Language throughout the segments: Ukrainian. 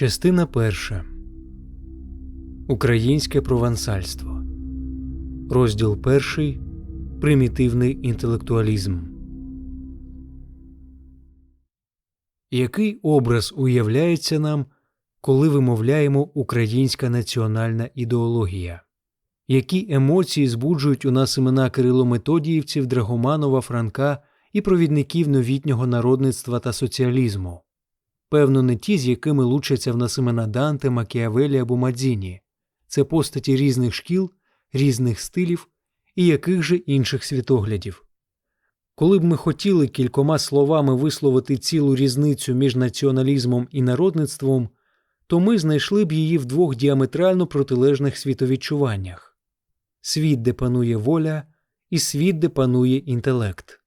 Частина перша Українське провансальство. Розділ перший Примітивний інтелектуалізм. Який образ уявляється нам, коли вимовляємо українська національна ідеологія? Які емоції збуджують у нас імена Кирило Методіївців, Драгоманова, Франка і провідників новітнього народництва та соціалізму? Певно, не ті, з якими лучаться в нас імена Данте, Макіавелі або Мадзіні. Це постаті різних шкіл, різних стилів і яких же інших світоглядів. Коли б ми хотіли кількома словами висловити цілу різницю між націоналізмом і народництвом, то ми знайшли б її в двох діаметрально протилежних світовідчуваннях світ, де панує воля, і світ, де панує інтелект,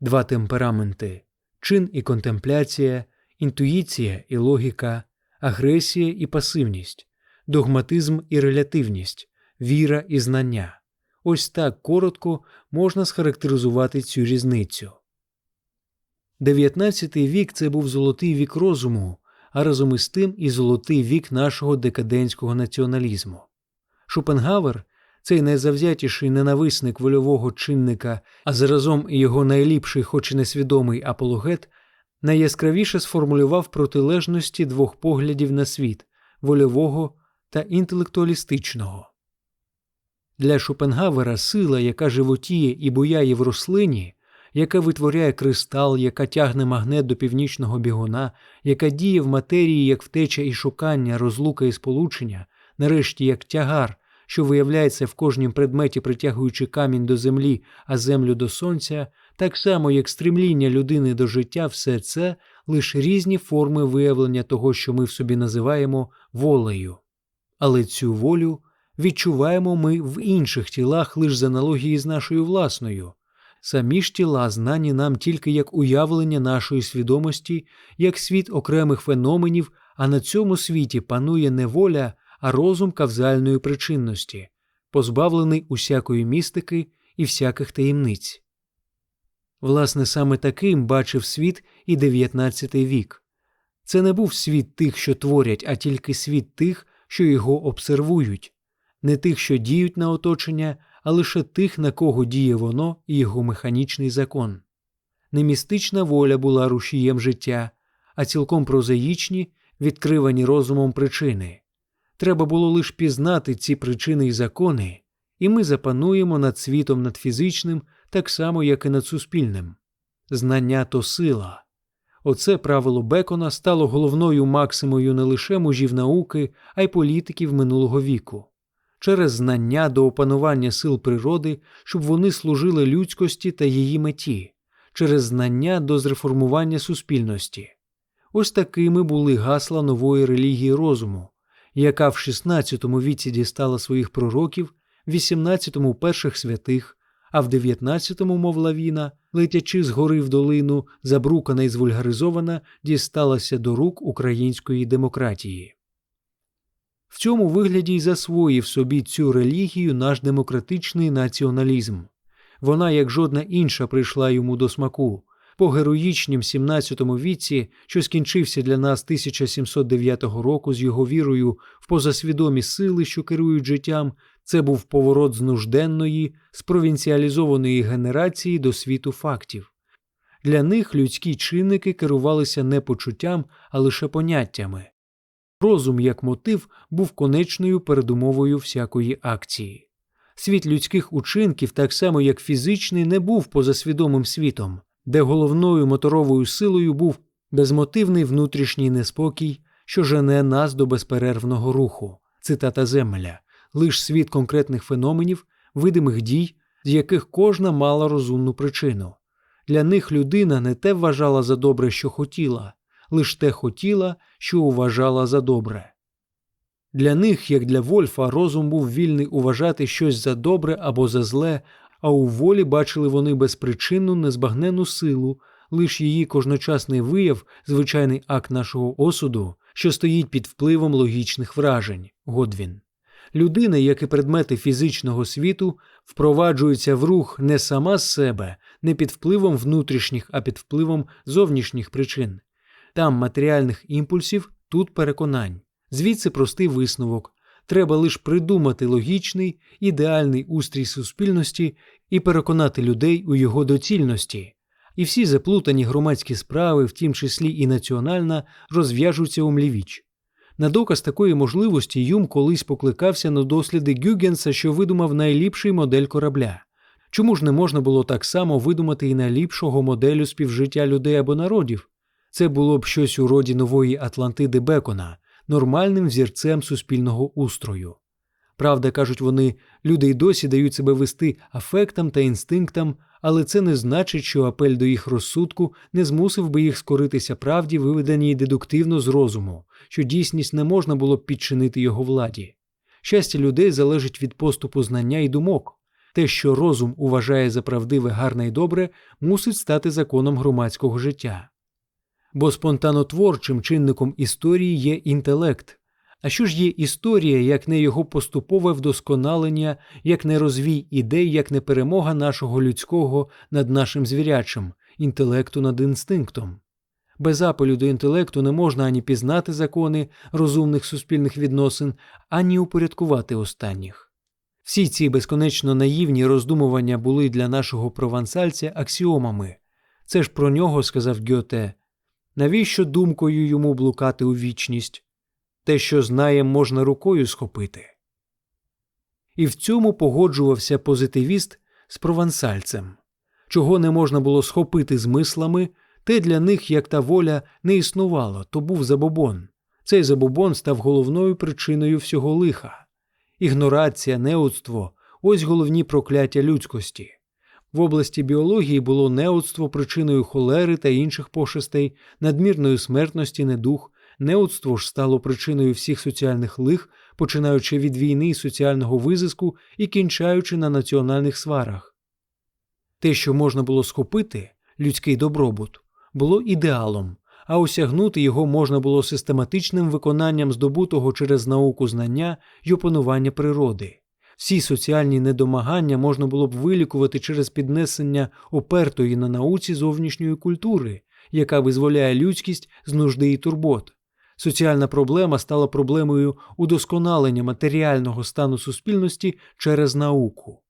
два темпераменти чин і контемпляція, інтуїція і логіка, агресія і пасивність, догматизм і релятивність, віра і знання. Ось так коротко можна схарактеризувати цю різницю. 19 вік це був золотий вік розуму, а разом із тим і золотий вік нашого декадентського націоналізму. Шопенгавер, цей найзавзятіший ненависник вольового чинника, а заразом і його найліпший, хоч і несвідомий апологет, найяскравіше сформулював протилежності двох поглядів на світ вольового та інтелектуалістичного. Для Шопенгавера сила, яка животіє і буяє в рослині, яка витворяє кристал, яка тягне магнет до північного бігуна, яка діє в матерії як втеча і шукання, розлука і сполучення, нарешті як тягар, що виявляється в кожнім предметі, притягуючи камінь до землі, а землю до сонця, так само як стремління людини до життя, все це лише різні форми виявлення того, що ми в собі називаємо волею. Але цю волю відчуваємо ми в інших тілах лише з аналогії з нашою власною. Самі ж тіла знані нам тільки як уявлення нашої свідомості, як світ окремих феноменів, а на цьому світі панує не воля, а розум кавзальної причинності, позбавлений усякої містики і всяких таємниць. Власне, саме таким бачив світ і XIX вік. Це не був світ тих, що творять, а тільки світ тих, що його обсервують, не тих, що діють на оточення, а лише тих, на кого діє воно і його механічний закон. Не містична воля була рушієм життя, а цілком прозаїчні, відкривані розумом причини. Треба було лише пізнати ці причини і закони, і ми запануємо над світом надфізичним так само, як і над суспільним. Знання то сила. Оце правило Бекона стало головною максимою не лише мужів науки, а й політиків минулого віку. Через знання до опанування сил природи, щоб вони служили людськості та її меті, через знання до зреформування суспільності. Ось такими були гасла нової релігії розуму, яка в XVI віці дістала своїх пророків, в XVIII – перших святих, а в 19-му, мов лавіна, летячи з гори в долину, забрукана і звульгаризована, дісталася до рук української демократії. В цьому вигляді й засвоїв собі цю релігію наш демократичний націоналізм. Вона, як жодна інша, прийшла йому до смаку. По героїчнім 17 віці, що скінчився для нас 1709 року з його вірою в позасвідомі сили, що керують життям, це був поворот з нужденної, спровінціалізованої генерації до світу фактів. Для них людські чинники керувалися не почуттям, а лише поняттями. Розум як мотив був конечною передумовою всякої акції. Світ людських учинків, так само як фізичний, не був позасвідомим світом, де головною моторовою силою був безмотивний внутрішній неспокій, що жене нас до безперервного руху, цитата Земля, лиш світ конкретних феноменів, видимих дій, з яких кожна мала розумну причину. Для них людина не те вважала за добре, що хотіла, лиш те хотіла, що вважала за добре. Для них, як для Вольфа, розум був вільний уважати щось за добре або за зле, а у волі бачили вони безпричинну незбагнену силу, лиш її кожночасний вияв, звичайний акт нашого осуду, що стоїть під впливом логічних вражень. Годвін. Людина, як і предмети фізичного світу, впроваджується в рух не сама з себе, не під впливом внутрішніх, а під впливом зовнішніх причин. Там матеріальних імпульсів, тут переконань. Звідси простий висновок. Треба лише придумати логічний, ідеальний устрій суспільності і переконати людей у його доцільності. І всі заплутані громадські справи, в тім числі і національна, розв'яжуться у млівіч. На доказ такої можливості Юм колись покликався на досліди Гюгенса, що видумав найліпший модель корабля. Чому ж не можна було так само видумати і найліпшого моделю співжиття людей або народів? Це було б щось у роді нової Атлантиди Бекона, нормальним взірцем суспільного устрою. Правда, кажуть вони, люди й досі дають себе вести афектам та інстинктам, але це не значить, що апель до їх розсудку не змусив би їх скоритися правді, виведеній дедуктивно з розуму, що дійсність не можна було б підчинити його владі. Щастя людей залежить від поступу знання і думок. Те, що розум вважає за правдиве, гарне і добре, мусить стати законом громадського життя. Бо спонтанотворчим чинником історії є інтелект. А що ж є історія, як не його поступове вдосконалення, як не розвій ідей, як не перемога нашого людського над нашим звірячим, інтелекту над інстинктом? Без апелю до інтелекту не можна ані пізнати закони розумних суспільних відносин, ані упорядкувати останніх. Всі ці безконечно наївні роздумування були для нашого провансальця аксіомами. Це ж про нього сказав Гьоте. Навіщо думкою йому блукати у вічність? Те, що знає, можна рукою схопити. І в цьому погоджувався позитивіст з провансальцем. Чого не можна було схопити з мислами, те для них, як та воля, не існувало, то був забобон. Цей забобон став головною причиною всього лиха. Ігнорація, неудство ось головні прокляття людськості. В області біології було неудство причиною холери та інших пошестей, надмірної смертності, недух, неудство ж стало причиною всіх соціальних лих, починаючи від війни і соціального визиску і кінчаючи на національних сварах. Те, що можна було схопити, людський добробут, було ідеалом, а осягнути його можна було систематичним виконанням здобутого через науку знання й опанування природи. Всі соціальні недомагання можна було б вилікувати через піднесення опертої на науці зовнішньої культури, яка визволяє людськість з нужди і турбот. Соціальна проблема стала проблемою удосконалення матеріального стану суспільності через науку.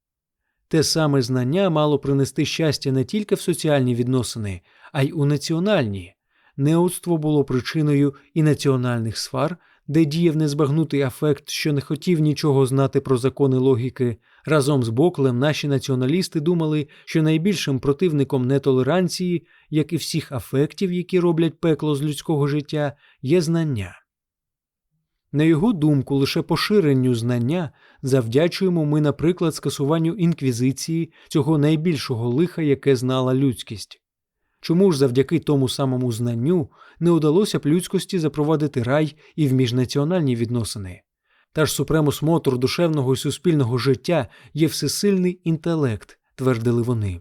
Те саме знання мало принести щастя не тільки в соціальні відносини, а й у національні. Неудство було причиною і національних свар, де діяв незбагнутий афект, що не хотів нічого знати про закони логіки. Разом з Боклем наші націоналісти думали, що найбільшим противником нетолеранції, як і всіх афектів, які роблять пекло з людського життя, є знання. На його думку, лише поширенню знання завдячуємо ми, наприклад, скасуванню інквізиції цього найбільшого лиха, яке знала людськість. Чому ж завдяки тому самому знанню не удалося б людськості запровадити рай і в міжнаціональні відносини? Та ж супремус мотор душевного і суспільного життя є всесильний інтелект, твердили вони.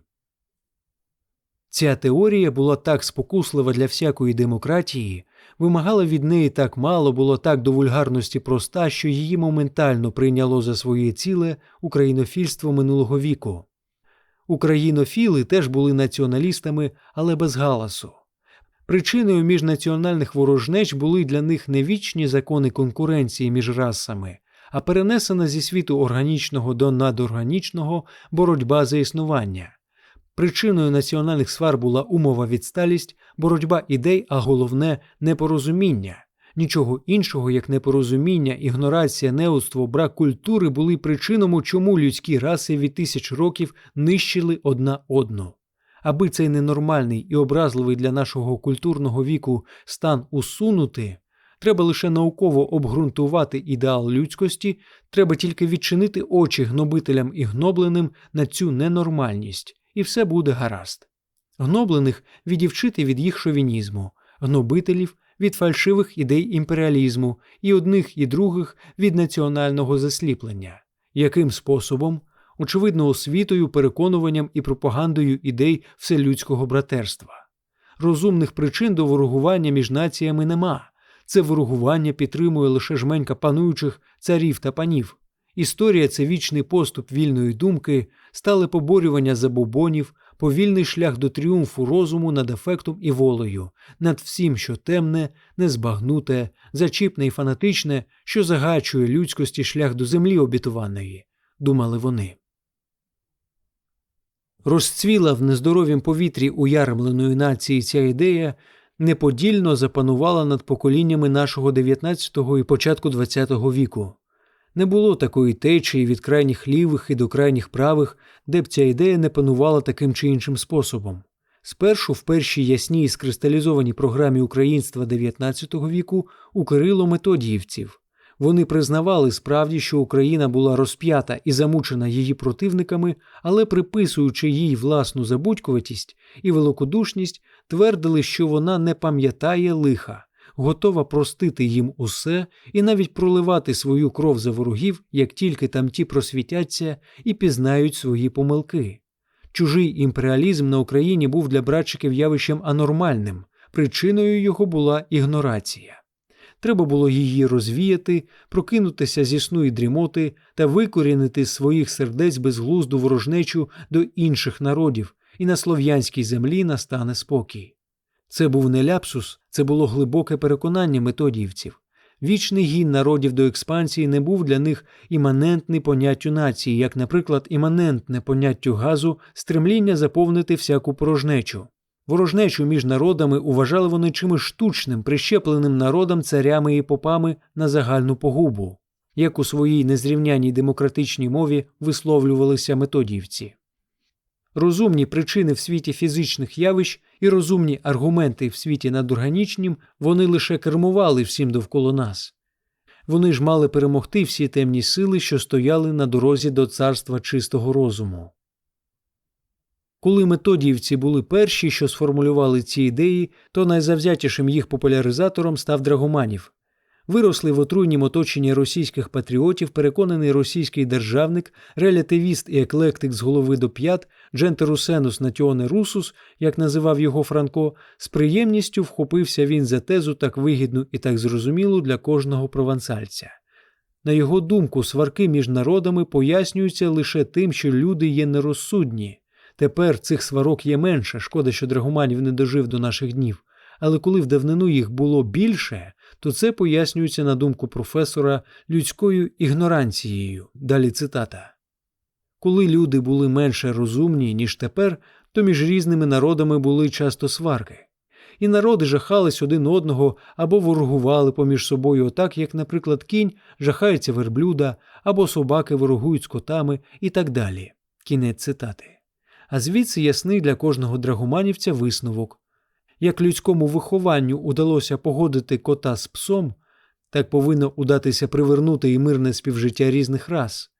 Ця теорія була так спокуслива для всякої демократії, вимагала від неї так мало, було так до вульгарності проста, що її моментально прийняло за своє ціле українофільство минулого віку. Українофіли теж були націоналістами, але без галасу. Причиною міжнаціональних ворожнеч були для них не вічні закони конкуренції між расами, а перенесена зі світу органічного до надорганічного боротьба за існування. Причиною національних свар була умова відсталість, боротьба ідей, а головне непорозуміння. Нічого іншого, як непорозуміння, ігнорація, неудство, брак культури були причинами, чому людські раси від тисяч років нищили одна одну. Аби цей ненормальний і образливий для нашого культурного віку стан усунути, треба лише науково обґрунтувати ідеал людськості, треба тільки відчинити очі гнобителям і гнобленим на цю ненормальність, і все буде гаразд. Гноблених відівчити від їх шовінізму, гнобителів від фальшивих ідей імперіалізму і одних і других від національного засліплення, яким способом, очевидно, освітою, переконуванням і пропагандою ідей вселюдського братерства. Розумних причин до ворогування між націями нема. Це ворогування підтримує лише жменька пануючих царів та панів. Історія це вічний поступ вільної думки, стале поборювання забобонів, повільний шлях до тріумфу розуму над ефектом і волею, над всім, що темне, незбагнуте, зачіпне і фанатичне, що загачує людськості шлях до землі обітуваної, думали вони. Розцвіла в нездоровім повітрі уярмленої нації ця ідея, неподільно запанувала над поколіннями нашого 19-го і початку 20-го віку. Не було такої течії від крайніх лівих і до крайніх правих, де б ця ідея не панувала таким чи іншим способом. Спершу в першій ясній скристалізованій програмі українства 19 віку у Кирило методіївців. Вони признавали справді, що Україна була розп'ята і замучена її противниками, але приписуючи їй власну забудькуватість і великодушність, твердили, що вона не пам'ятає лиха, готова простити їм усе і навіть проливати свою кров за ворогів, як тільки там ті просвітяться і пізнають свої помилки. Чужий імперіалізм на Україні був для братчиків явищем анормальним, причиною його була ігнорація. Треба було її розвіяти, прокинутися зі сну і дрімоти та викорінити з своїх сердець безглузду ворожнечу до інших народів, і на слов'янській землі настане спокій. Це був не ляпсус, це було глибоке переконання методіївців. Вічний гін народів до експансії не був для них іманентний поняттю нації, як, наприклад, іманентне поняттю газу стремління заповнити всяку порожнечу. Ворожнечу між народами вважали вони чимось штучним, прищепленим народам, царями і попами на загальну погубу, як у своїй незрівняній демократичній мові висловлювалися методіївці. Розумні причини в світі фізичних явищ і розумні аргументи в світі надорганічнім вони лише кермували всім довкола нас. Вони ж мали перемогти всі темні сили, що стояли на дорозі до царства чистого розуму. Коли методіївці були перші, що сформулювали ці ідеї, то найзавзятішим їх популяризатором став Драгоманів. Виросли в отруйнім оточенні російських патріотів, переконаний російський державник, релятивіст і еклектик з голови до п'ят, джентерусенус натіоне русус, як називав його Франко, з приємністю вхопився він за тезу так вигідну і так зрозумілу для кожного провансальця. На його думку, сварки між народами пояснюються лише тим, що люди є нерозсудні. Тепер цих сварок є менше, шкода, що Драгоманів не дожив до наших днів. Але коли в давнину їх було більше, то це пояснюється на думку професора людською ігноранцією. Далі цитата. Коли люди були менше розумні, ніж тепер, то між різними народами були часто сварки. І народи жахались один одного або ворогували поміж собою, отак, як, наприклад, кінь жахається верблюда, або собаки ворогують з котами і так далі. Кінець цитати. А звідси ясний для кожного драгоманівця висновок. Як людському вихованню удалося погодити кота з псом, так повинно удатися привернути і мирне співжиття різних рас.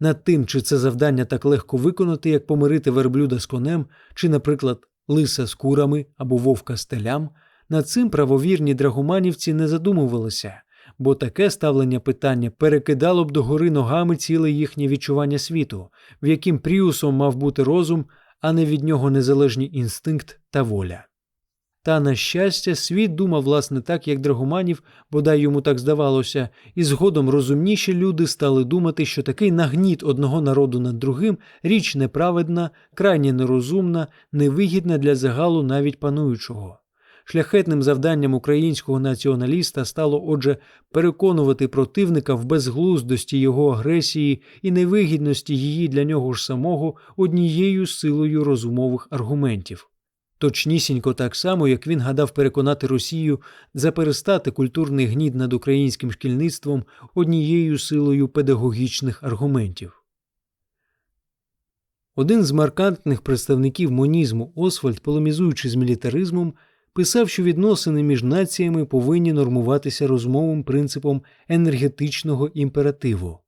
Над тим, чи це завдання так легко виконати, як помирити верблюда з конем, чи, наприклад, лиса з курами або вовка з телям, над цим правовірні драгоманівці не задумувалися, бо таке ставлення питання перекидало б догори ногами ціле їхнє відчування світу, в яким пріусом мав бути розум, а не від нього незалежні інстинкт та воля. Та, на щастя, світ думав, власне, так, як Драгоманів, бодай йому так здавалося, і згодом розумніші люди стали думати, що такий нагніт одного народу над другим річ неправедна, крайне нерозумна, невигідна для загалу навіть пануючого. Шляхетним завданням українського націоналіста стало, отже, переконувати противника в безглуздості його агресії і невигідності її для нього ж самого однією силою розумових аргументів. Точнісінько так само, як він гадав переконати Росію заперестати культурний гнід над українським шкільництвом однією силою педагогічних аргументів. Один з маркантних представників монізму Освальд, полемізуючи з мілітаризмом, писав, що відносини між націями повинні нормуватися розмовим принципом енергетичного імперативу,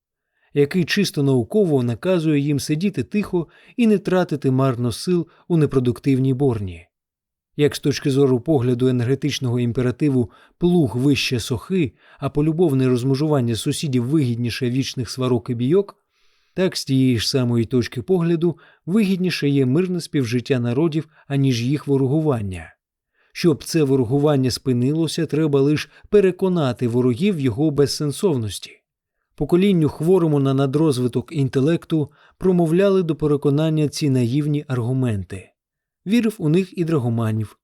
який чисто науково наказує їм сидіти тихо і не тратити марно сил у непродуктивній борні. Як з точки зору погляду енергетичного імперативу плуг вище сохи, а полюбовне розмежування сусідів вигідніше вічних сварок і бійок, так з тієї ж самої точки погляду вигідніше є мирне співжиття народів, аніж їх ворогування. Щоб це ворогування спинилося, треба лише переконати ворогів його безсенсовності. Поколінню хворому на надрозвиток інтелекту промовляли до переконання ці наївні аргументи. Вірив у них і Драгоманів.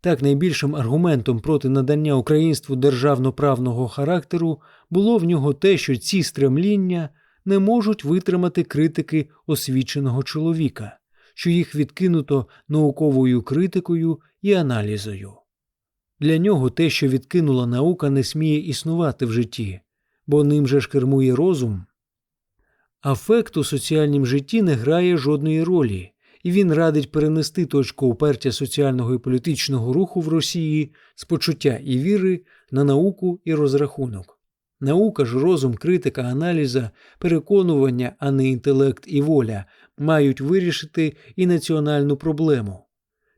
Так найбільшим аргументом проти надання українству державно-правного характеру було в нього те, що ці стремління не можуть витримати критики освіченого чоловіка, що їх відкинуто науковою критикою і аналізою. Для нього те, що відкинула наука, не сміє існувати в житті, бо ним же ж кермує розум. Афект у соціальнім житті не грає жодної ролі, і він радить перенести точку опертя соціального і політичного руху в Росії з почуття і віри на науку і розрахунок. Наука ж, розум, критика, аналіза, переконування, а не інтелект і воля, мають вирішити і національну проблему.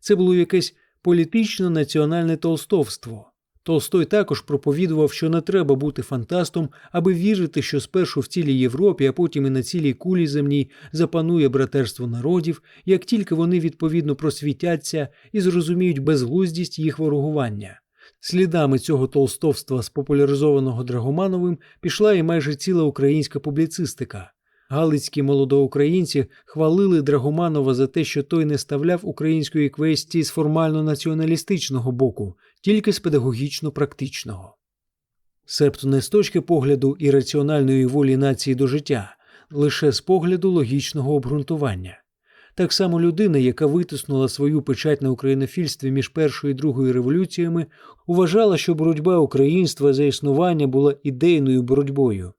Це було якесь політично національне толстовство. Толстой також проповідував, що не треба бути фантастом, аби вірити, що спершу в цілій Європі, а потім і на цілій кулі земній запанує братерство народів, як тільки вони відповідно просвітяться і зрозуміють безглуздість їх ворогування. Слідами цього толстовства, спопуляризованого Драгомановим, пішла і майже ціла українська публіцистика. Галицькі молодоукраїнці хвалили Драгоманова за те, що той не ставляв української квесті з формально націоналістичного боку, тільки з педагогічно-практичного. Себто не з точки погляду і раціональної волі нації до життя, лише з погляду логічного обґрунтування. Так само людина, яка витиснула свою печать на українофільстві між першою і другою революціями, вважала, що боротьба українства за існування була ідейною боротьбою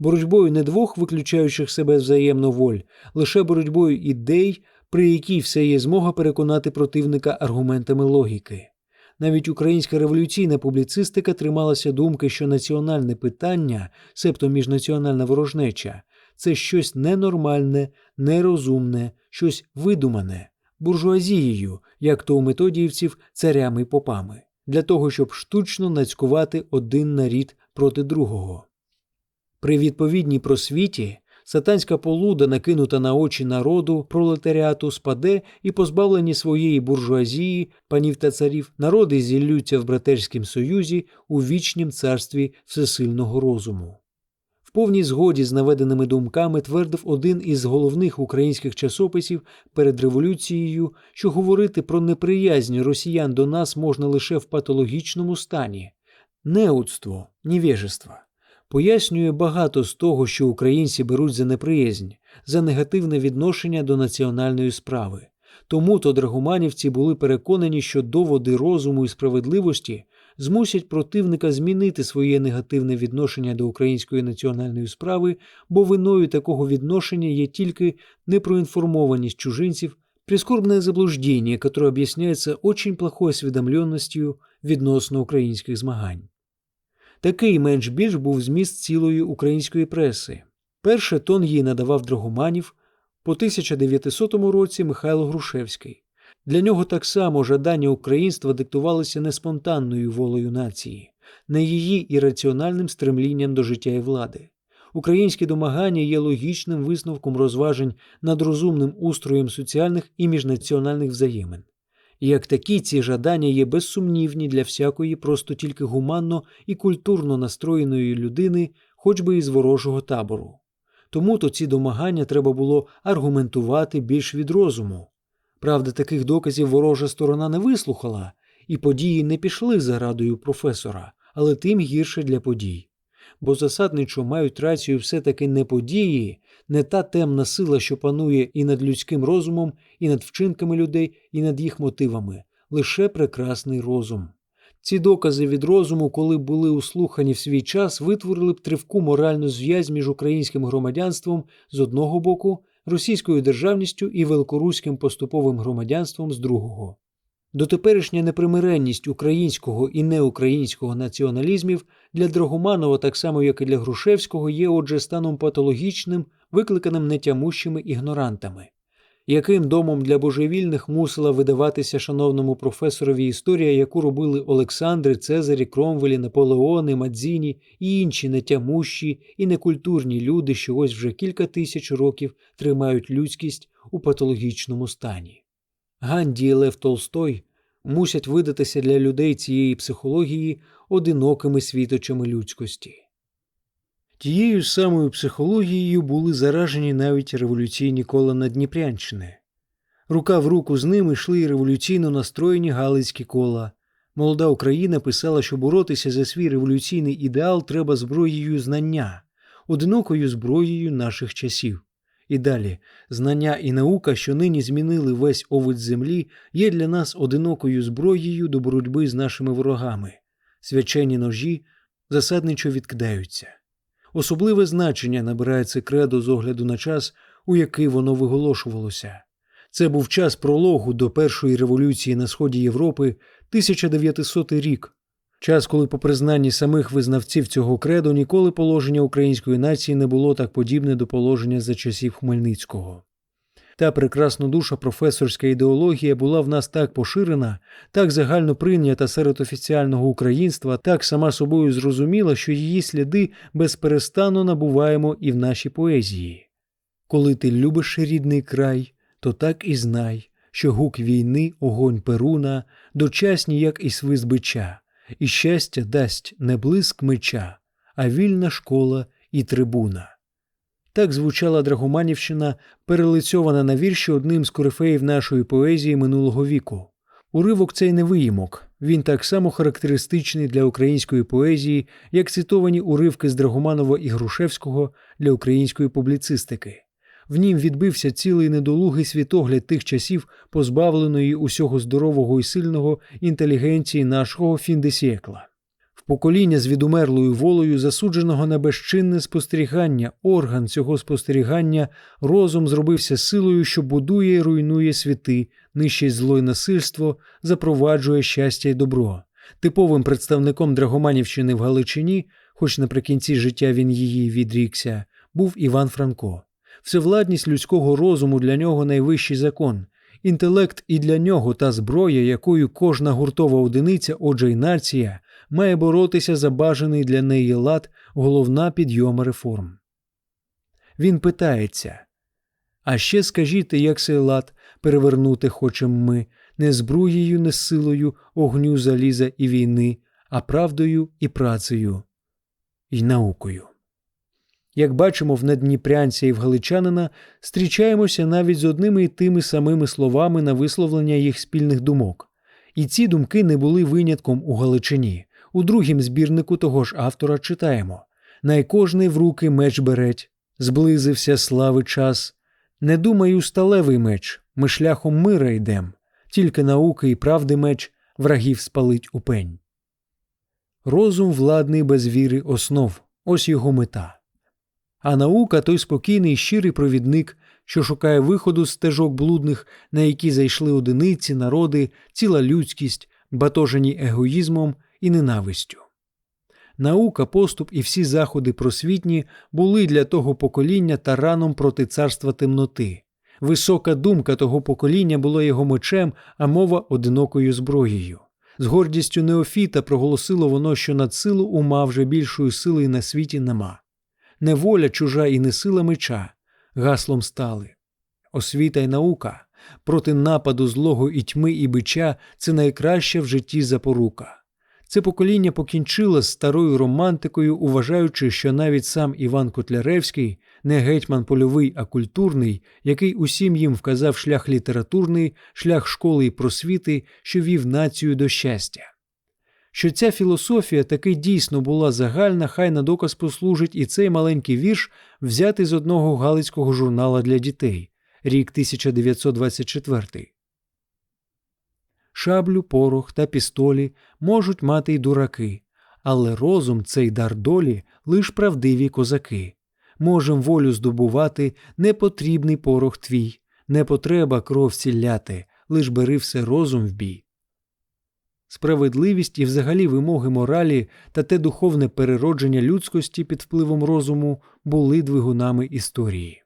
боротьбою не двох виключаючих себе взаємно воль, лише боротьбою ідей, при якій все є змога переконати противника аргументами логіки. Навіть українська революційна публіцистика трималася думки, що національне питання, себто міжнаціональна ворожнеча, це щось ненормальне, нерозумне, щось видумане, буржуазією, як то у методіївців царями й попами, для того, щоб штучно нацькувати один нарід проти другого. При відповідній просвіті сатанська полуда, накинута на очі народу пролетаріату, спаде і позбавлені своєї буржуазії, панів та царів, народи зіллються в братерськім союзі у вічнім царстві всесильного розуму. В повній згоді з наведеними думками твердив один із головних українських часописів перед революцією, що говорити про неприязнь росіян до нас можна лише в патологічному стані неудство, невежество пояснює багато з того, що українці беруть за неприязнь, за негативне відношення до національної справи. Тому то драгоманівці були переконані, що доводи розуму і справедливості змусять противника змінити своє негативне відношення до української національної справи, бо виною такого відношення є тільки непроінформованість чужинців, прискорбное заблуждение, которое объясняется очень плохой осведомленностью відносно українських змагань. Такий менш більш був зміст цілої української преси. Перше тон їй надавав Драгоманів по 1900 році Михайло Грушевський. Для нього так само жадання українства диктувалося не спонтанною волею нації, не її ірраціональним стремлінням до життя і влади. Українське домагання є логічним висновком розважень над розумним устроєм соціальних і міжнаціональних взаємин. І як такі ці жадання є безсумнівні для всякої просто тільки гуманно і культурно настроєної людини, хоч би із ворожого табору. Тому то ці домагання треба було аргументувати більш від розуму. Правда, таких доказів ворожа сторона не вислухала, і події не пішли за радою професора, але тим гірше для подій. Бо засадничо мають рацію все-таки не події, не та темна сила, що панує і над людським розумом, і над вчинками людей, і над їх мотивами, лише прекрасний розум. Ці докази від розуму, коли були услухані в свій час, витворили б тривку моральну зв'язь між українським громадянством з одного боку, російською державністю і великоруським поступовим громадянством з другого. Дотеперішня непримиренність українського і неукраїнського націоналізмів для Драгоманова, так само як і для Грушевського, є отже станом патологічним, викликаним нетямущими ігнорантами. Яким домом для божевільних мусила видаватися шановному професорові історія, яку робили Олександри, Цезарі, Кромвелі, Наполеони, Мадзіні і інші нетямущі і некультурні люди, що ось вже кілька тисяч років тримають людськість у патологічному стані? Ганді і Лев Толстой мусять видатися для людей цієї психології одинокими світочами людськості. Тією самою психологією були заражені навіть революційні кола Надніпрянщини. Рука в руку з ними йшли й революційно настроєні галицькі кола. Молода Україна писала, що боротися за свій революційний ідеал треба зброєю знання, одинокою зброєю наших часів. І далі знання і наука, що нині змінили весь овид землі, є для нас одинокою зброєю до боротьби з нашими ворогами. Свячені ножі засадничо відкидаються. Особливе значення набирає це кредо з огляду на час, у який воно виголошувалося. Це був час прологу до першої революції на сході Європи 1900 рік, час, коли, по признанні самих визнавців цього кредо, ніколи положення української нації не було так подібне до положення за часів Хмельницького. Та прекраснодуша професорська ідеологія була в нас так поширена, так загально прийнята серед офіціального українства, так сама собою зрозуміла, що її сліди безперестанно набуваємо і в нашій поезії. Коли ти любиш рідний край, то так і знай, що гук війни, огонь перуна, дочасні, як і свист бича, і щастя дасть не блиск меча, а вільна школа і трибуна. Так звучала Драгоманівщина, перелицьована на вірші одним з корифеїв нашої поезії минулого віку. Уривок цей не виїмок, він так само характеристичний для української поезії, як цитовані уривки з Драгоманова і Грушевського для української публіцистики. В нім відбився цілий недолугий світогляд тих часів, позбавленої усього здорового і сильного інтелігенції нашого фіндесєкла. В покоління з відумерлою волею, засудженого на безчинне спостерігання, орган цього спостерігання розум зробився силою, що будує і руйнує світи, нищить зло й насильство, запроваджує щастя й добро. Типовим представником Драгоманівщини в Галичині, хоч наприкінці життя він її відрікся, був Іван Франко. Всевладність людського розуму для нього найвищий закон, інтелект і для нього та зброя, якою кожна гуртова одиниця, отже й нація, має боротися за бажаний для неї лад, головна підйома реформ. Він питається А ще скажіть, як цей лад перевернути хочем ми, не збруєю, не силою огню заліза і війни, а правдою і працею, і наукою. Як бачимо, в Надніпрянця і в Галичанина зустрічаємося навіть з одними і тими самими словами на висловлення їх спільних думок. І ці думки не були винятком у Галичині. У другім збірнику того ж автора читаємо Най кожний в руки меч береть, зблизився слави час. Не думаю, сталевий меч, ми шляхом мира йдем, тільки науки і правди меч врагів спалить у пень. Розум владний без віри основ, ось його мета. А наука той спокійний щирий провідник, що шукає виходу з стежок блудних, на які зайшли одиниці, народи, ціла людськість, батожені егоїзмом і ненавистю. Наука, поступ і всі заходи просвітні були для того покоління тараном проти царства темноти. Висока думка того покоління була його мечем, а мова одинокою зброєю. З гордістю Неофіта проголосило воно, що над силу ума вже більшої сили на світі нема. Не воля чужа і не сила меча гаслом стали. Освіта й наука проти нападу злого і тьми і бича це найкраща в житті запорука. Це покоління покінчило з старою романтикою, уважаючи, що навіть сам Іван Котляревський, не гетьман польовий, а культурний, який усім їм вказав шлях літературний, шлях школи і просвіти, що вів націю до щастя. Що ця філософія таки дійсно була загальна, хай на доказ послужить і цей маленький вірш, взятий з одного галицького журнала для дітей, рік 1924. Шаблю, порох та пістолі можуть мати й дураки, але розум цей дар долі лиш правдиві козаки. Можем волю здобувати, не потрібний порох твій, не потреба кров ціляти, лиш бери все розум в бій. Справедливість і взагалі вимоги моралі та те духовне переродження людськості під впливом розуму були двигунами історії.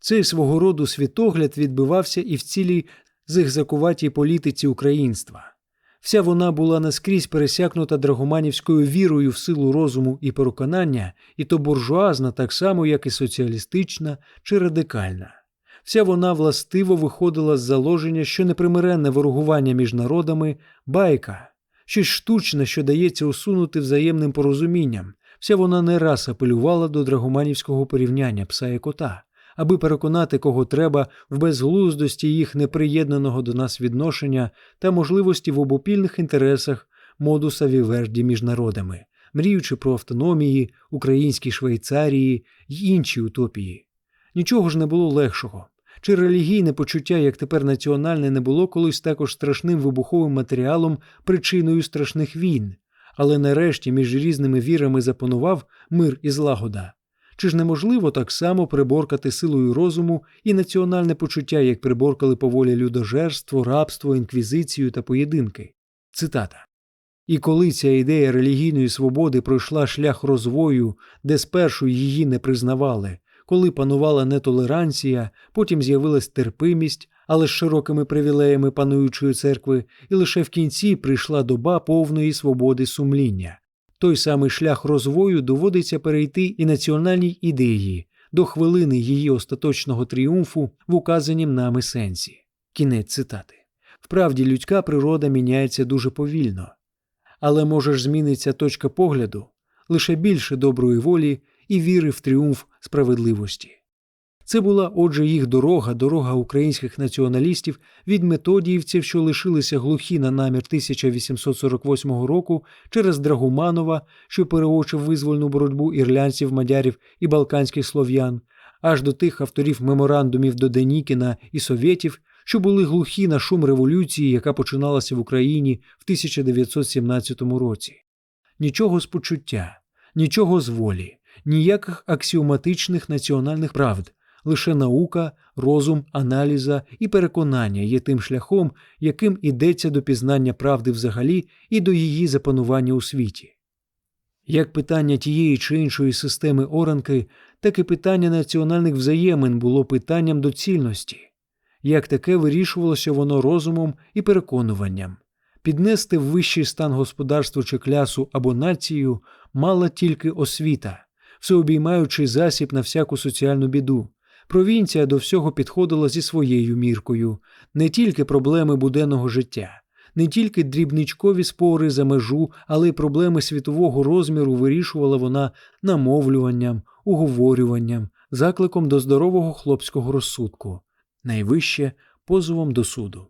Цей свого роду світогляд відбивався і в цілій зигзакуватій політиці українства. Вся вона була наскрізь пересякнута драгоманівською вірою в силу розуму і переконання, і то буржуазна, так само, як і соціалістична чи радикальна. Вся вона властиво виходила з заложення, що непримиренне ворогування між народами байка, щось штучне, що дається усунути взаємним порозумінням, Вся вона не раз апелювала до драгоманівського порівняння пса і кота, аби переконати кого треба в безглуздості їх неприєднаного до нас відношення та можливості в обопільних інтересах модуса віверді між народами, мріючи про автономії, українській Швейцарії й інші утопії. Нічого ж не було легшого. Чи релігійне почуття, як тепер національне, не було колись також страшним вибуховим матеріалом, причиною страшних війн, але нарешті між різними вірами запанував мир і злагода. Чи ж неможливо так само приборкати силою розуму і національне почуття, як приборкали поволі людожерство, рабство, інквізицію та поєдинки? Цитата. І коли ця ідея релігійної свободи пройшла шлях розвою, де спершу її не признавали, коли панувала нетолеранція, потім з'явилась терпимість, але з широкими привілеями пануючої церкви, і лише в кінці прийшла доба повної свободи сумління. Той самий шлях розвою доводиться перейти і національній ідеї до хвилини її остаточного тріумфу в указанім нами сенсі. Кінець цитати. Вправді, людська природа міняється дуже повільно. Але може ж зміниться точка погляду лише більше доброї волі і віри в тріумф справедливості. Це була, отже, їх дорога, дорога українських націоналістів від методіївців, що лишилися глухі на намір 1848 року через Драгуманова, що переочив визвольну боротьбу ірлянців, мадярів і балканських слов'ян, аж до тих авторів меморандумів до Денікіна і совєтів, що були глухі на шум революції, яка починалася в Україні в 1917 році. Нічого з почуття, нічого з волі, ніяких аксіоматичних національних правд, лише наука, розум, аналіза і переконання є тим шляхом, яким ідеться до пізнання правди взагалі і до її запанування у світі. Як питання тієї чи іншої системи оранки, так і питання національних взаємин було питанням доцільності. Як таке вирішувалося воно розумом і переконуванням. Піднести в вищий стан господарства чи клясу або націю мала тільки освіта, всеобіймаючий засіб на всяку соціальну біду. Провінція до всього підходила зі своєю міркою, не тільки проблеми буденного життя, не тільки дрібничкові спори за межу, але й проблеми світового розміру вирішувала вона намовлюванням, уговорюванням, закликом до здорового хлопського розсудку, найвище позовом до суду.